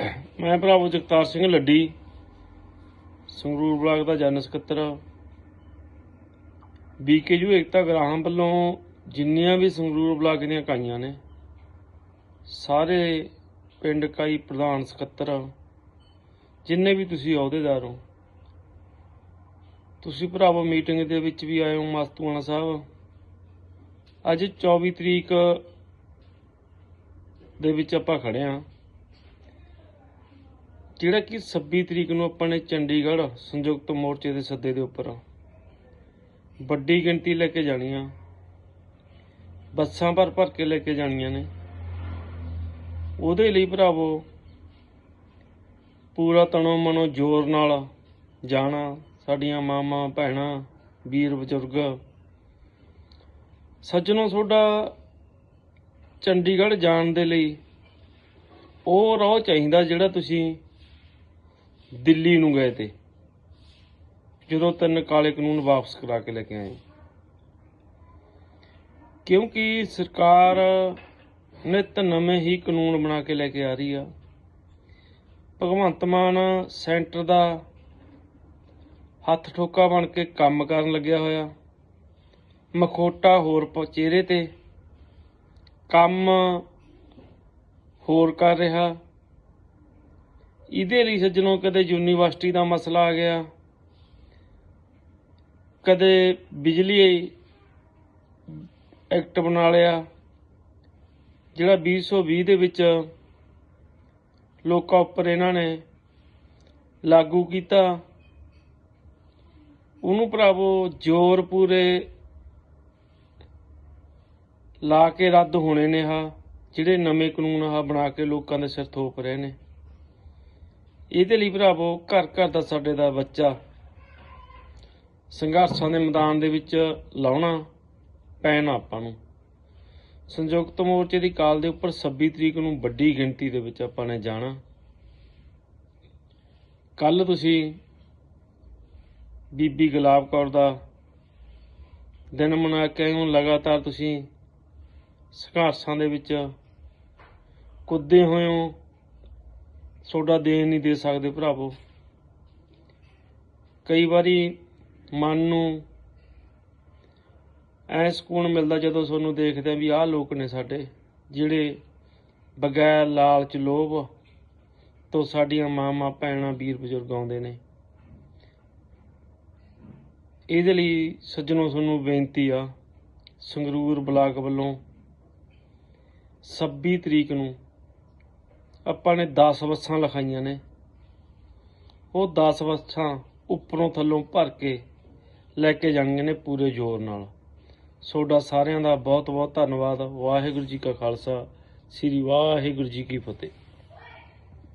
ਮੈਂ ਭਰਾਵੋ ਜਗਤਾਰ ਸਿੰਘ ਲੱਡੀ, ਸੰਗਰੂਰ ਬਲਾਕ ਦਾ ਜਨ ਸਕੱਤਰ। ਬੀਕੇਯੂ ਏਕਤਾ ਗ੍ਰਾਮ ਵੱਲੋਂ ਜਿੰਨੀਆਂ ਵੀ ਸੰਗਰੂਰ ਬਲਾਕ ਦੀਆਂ ਇਕਾਈਆਂ ਨੇ, ਸਾਰੇ ਪਿੰਡ ਇਕਾਈ ਪ੍ਰਧਾਨ ਸਕੱਤਰ, ਜਿੰਨੇ ਵੀ ਤੁਸੀਂ ਅਹੁਦੇਦਾਰ ਹੋ, ਤੁਸੀਂ ਭਰਾਵੋ ਮੀਟਿੰਗ ਦੇ ਵਿੱਚ ਵੀ ਆਏ ਹੋ ਮਸਤੂਆਣਾ ਸਾਹਿਬ। ਅੱਜ 24 ਤਰੀਕ ਦੇ ਵਿੱਚ ਆਪਾਂ ਖੜੇ ਆ। ਜਿਹੜਾ ਕਿ 26 ਤਰੀਕ ਨੂੰ ਆਪਾਂ ਨੇ ਚੰਡੀਗੜ੍ਹ ਸੰਯੁਕਤ ਮੋਰਚੇ ਦੇ ਸੱਦੇ ਦੇ ਉੱਪਰ ਵੱਡੀ ਗਿਣਤੀ ਲੈ ਕੇ ਜਾਣੀਆਂ ਬੱਸਾਂ ਭਰ ਭਰ ਕੇ ਲੈ ਕੇ ਜਾਣੀਆਂ ਨੇ। ਉਹਦੇ ਲਈ ਭਰਾਵੋ, ਪੂਰਾ ਤਨੋ ਮਨੋ ਜ਼ੋਰ ਨਾਲ ਜਾਣਾ, ਸਾਡੀਆਂ ਮਾਵਾਂ, ਭੈਣਾਂ, ਵੀਰ, ਬਜ਼ੁਰਗ। ਸੱਜਣੋ, ਤੁਹਾਡਾ ਚੰਡੀਗੜ੍ਹ ਜਾਣ ਦੇ ਲਈ ਉਹ ਰਾਹ ਚਾਹੀਦਾ ਜਿਹੜਾ ਤੁਸੀਂ ਦਿੱਲੀ ਨੂੰ ਗਏ ਤੇ। ਜਦੋਂ ਤਿੰਨ ਕਾਲੇ ਕਾਨੂੰਨ ਵਾਪਸ ਕਰਾ ਕੇ ਲੈ ਕੇ ਆਏ। ਕਿਉਂਕਿ ਸਰਕਾਰ ਨਿਤ ਨਵੇਂ ਹੀ ਕਾਨੂੰਨ ਬਣਾ ਕੇ ਲੈ ਕੇ ਆ ਰਹੀ ਆ। ਭਗਵੰਤ ਮਾਨ ਸੈਂਟਰ ਦਾ ਹੱਥ ਠੋਕਾ ਬਣ ਕੇ ਕੰਮ ਕਰਨ ਲੱਗਿਆ ਹੋਇਆ। ਮਖੋਟਾ ਹੋਰ ਚਿਹਰੇ ਤੇ ਕੰਮ ਹੋਰ ਕਰ ਰਿਹਾ। ਇਹਦੇ ਲਈ ਸੱਜਣੋ, ਕਦੇ ਯੂਨੀਵਰਸਿਟੀ ਦਾ ਮਸਲਾ ਆ ਗਿਆ, ਕਦੇ ਬਿਜਲੀ ਐਕਟ ਬਣਾ ਲਿਆ, ਜਿਹੜਾ 2020 ਦੇ ਵਿੱਚ ਲੋਕਾਂ ਉੱਪਰ ਇਹਨਾਂ ਨੇ ਲਾਗੂ ਕੀਤਾ। ਉਹਨੂੰ ਭਰਾਵੋ, ਜ਼ੋਰ ਪੂਰੇ ਲਾ ਕੇ ਰੱਦ ਹੋਣੇ ਨੇ ਆ ਜਿਹੜੇ ਨਵੇਂ ਕਾਨੂੰਨ ਆ ਬਣਾ ਕੇ ਲੋਕਾਂ ਦੇ ਸਿਰ ਥੋਪ ਰਹੇ ਨੇ। ਇਹਦੇ ਲਈ ਭਰਾਵੋ, ਘਰ ਘਰ ਦਾ ਸਾਡੇ ਦਾ ਬੱਚਾ ਸੰਘਰਸ਼ਾਂ ਦੇ ਮੈਦਾਨ ਦੇ ਵਿੱਚ ਲਾਉਣਾ ਪੈਣਾ ਆਪਾਂ ਨੂੰ। ਸੰਯੁਕਤ ਮੋਰਚੇ ਦੀ ਕਾਲ ਦੇ ਉੱਪਰ 26 ਤਰੀਕ ਨੂੰ ਵੱਡੀ ਗਿਣਤੀ ਦੇ ਵਿੱਚ ਆਪਾਂ ਨੇ ਜਾਣਾ। ਕੱਲ ਤੁਸੀਂ ਬੀਬੀ ਗੁਲਾਬ ਕੌਰ ਦਾ ਦਿਨ ਮਨਾ ਕੇ ਆਏ ਹੋ, ਲਗਾਤਾਰ ਤੁਸੀਂ ਸੰਘਰਸ਼ਾਂ ਦੇ ਵਿੱਚ ਕੁੱਦੇ ਹੋਏ ਹੋ। ਤੁਹਾਡਾ ਦੇਣ ਨਹੀਂ ਦੇ ਸਕਦੇ ਭਰਾਵੋ। ਕਈ ਵਾਰੀ ਮਨ ਨੂੰ ਐ ਸਕੂਨ ਮਿਲਦਾ ਜਦੋਂ ਤੁਹਾਨੂੰ ਦੇਖਦੇ ਆ ਵੀ ਆਹ ਲੋਕ ਨੇ ਸਾਡੇ, ਜਿਹੜੇ ਬਗੈਰ ਲਾਲਚ ਲੋਭ ਤੋਂ ਸਾਡੀਆਂ ਮਾਵਾਂ, ਭੈਣਾਂ, ਵੀਰ ਬਜ਼ੁਰਗ ਆਉਂਦੇ ਨੇ। ਇਹਦੇ ਲਈ ਸੱਜਣੋ, ਤੁਹਾਨੂੰ ਬੇਨਤੀ ਆ, ਸੰਗਰੂਰ ਬਲਾਕ ਵੱਲੋਂ 26 ਤਰੀਕ ਨੂੰ ਆਪਾਂ ਨੇ 10 ਬੱਸਾਂ ਲਿਖਾਈਆਂ ਨੇ। ਉਹ 10 ਬੱਸਾਂ ਉੱਪਰੋਂ ਥੱਲੋਂ ਭਰ ਕੇ ਲੈ ਕੇ ਜਾਣੀਆਂ ਨੇ ਪੂਰੇ ਜ਼ੋਰ ਨਾਲ। ਤੁਹਾਡਾ ਸਾਰਿਆਂ ਦਾ ਬਹੁਤ ਬਹੁਤ ਧੰਨਵਾਦ। ਵਾਹਿਗੁਰੂ ਜੀ ਕਾ ਖਾਲਸਾ। ਸ੍ਰੀ ਵਾਹਿਗੁਰੂ ਜੀ ਕੀ ਫਤਿਹ।